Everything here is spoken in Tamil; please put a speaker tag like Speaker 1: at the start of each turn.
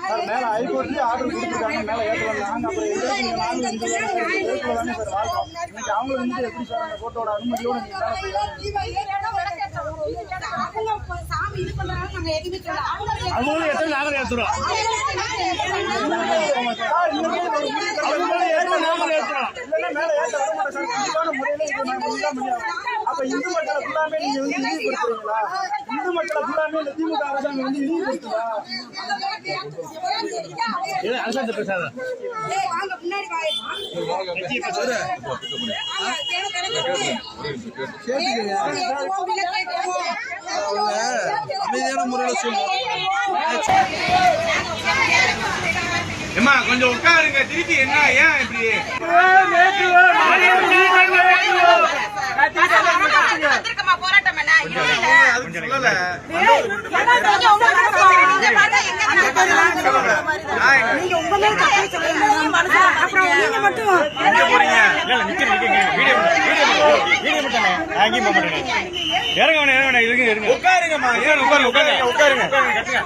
Speaker 1: சார் மேல ஹைகோர்ட்லயே ஆர்டர் கொடுத்துருக்காங்க. மேல ஏற்றலாம் நாங்க அப்புறம் எங்களுக்கு நாங்க இந்த ஏற்கல சார் வாழ்றோம் இன்னைக்கு அவங்க வந்து எப்படி சார் அந்த கோர்ட்டோட அனுமதியோட நீங்க மேல போய்
Speaker 2: நாங்க
Speaker 3: ஏற்றுறோம் ஏற்றுறோம்
Speaker 1: இல்லைன்னா மேல ஏற்ற வர மாட்டோம் சார். கண்டிப்பான முறையில அப்ப இந்து மக்களை ஃபுல்லாமே நீங்க வந்து இழிவுபடுத்துறீங்களா இந்து மக்களை ஃபுல்லாமே இந்த திமுக அரசாங்கம் வந்து இழிவுபடுத்துதா
Speaker 3: இது அரசாங்க பேசாத.
Speaker 1: அமைதியான முறையில்
Speaker 4: கொஞ்சம் உட்காருங்க. திருப்பி என்ன ஏன் இப்படி?
Speaker 3: இறங்க இறங்க
Speaker 4: ஏன் உட்காருங்க. உட்காருங்க. உட்காருங்க
Speaker 3: கட்டுங்க.